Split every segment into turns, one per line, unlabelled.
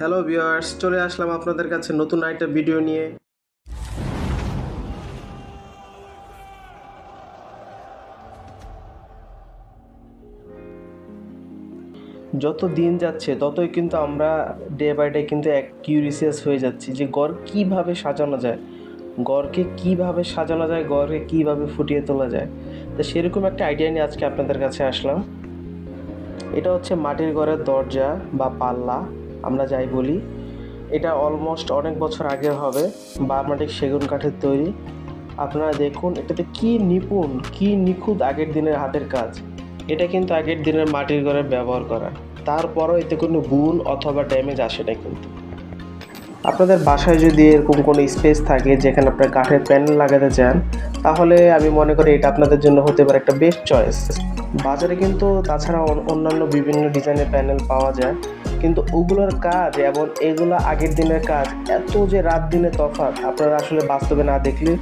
Hello viewers চলে আসলাম আপনাদের কাছে নতুন একটা ভিডিও নিয়ে। যত দিন যাচ্ছে, ততই কিন্তু আমরা ডে বাই ডে কিন্তু এক কিউরিসিয়াস হয়ে যাচ্ছি যে গড় কীভাবে সাজানো যায়। গড়কে কীভাবে সাজানো যায়, গড়কে কীভাবে ফুটিয়ে তোলা যায়। তো সেরকম একটা আইডিয়া নিয়ে আজকে আপনাদের কাছে আসলাম। এটা হচ্ছে মাটির ঘরের দরজা বা পাল্লা। আমরা যাই বলি, এটা অলমোস্ট অনেক বছর আগের হবে বার্মাটিক সেগুন কাঠের তৈরি। আপনারা দেখুন, এটাতে কি নিপুণ, কি নিখুঁত আগের দিনের হাতের কাজ। এটা কিন্তু আগের দিনের মাটির ঘরে ব্যবহার করা। তারপরও এতে কোনো গুণ অথবা ড্যামেজ আসে না কিন্তু। আপনাদের বাসায় যদি এরকম কোনো স্পেস থাকে যেখানে আপনার কাঠের প্যানেল লাগাতে চান, তাহলে আমি মনে করি এটা আপনাদের জন্য হতে পারে একটা বেস্ট চয়েস বাজারে কিন্তু তাছাড়া অন্যান্য বিভিন্ন ডিজাইনের প্যানেল পাওয়া যায়। কিন্তু ওগুলোর কাজ এবং এগুলো আগের দিনের কাজ, এত যে রাত দিনে তফাৎ আপনারা আসলে বাস্তবে না দেখলে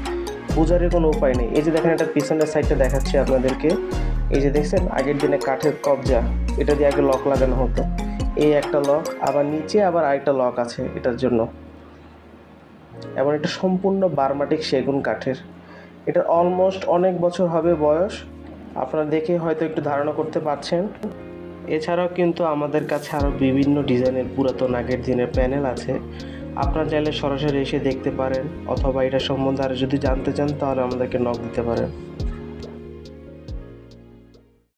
বোঝারের কোনো উপায় নেই। এই যে দেখেন এটা পিছনের সাইডটা দেখাচ্ছি আপনাদেরকে। এই যে দেখছেন, আগের দিনে কাঠের কবজা, এটা দিয়ে আগে লক লাগানো হতো। এই একটা লক আবার নিচে আবার আরেকটা লক আছে এটার জন্য। এবং এটা সম্পূর্ণ বার্মাটিক সেগুন কাঠের। এটার অলমোস্ট অনেক বছর হবে বয়স। আপনারা দেখে হয়তো একটু ধারণা করতে পারছেন। এছাড়াও কিন্তু আমাদের কাছে আরও বিভিন্ন ডিজাইনের পুরাতন আগের দিনের প্যানেল আছে। আপনার চাইলে সরাসরি এসে দেখতে পারেন, অথবা এটা সম্বন্ধে আরও যদি জানতে চান তাহলে আমাদেরকে নক দিতে পারেন।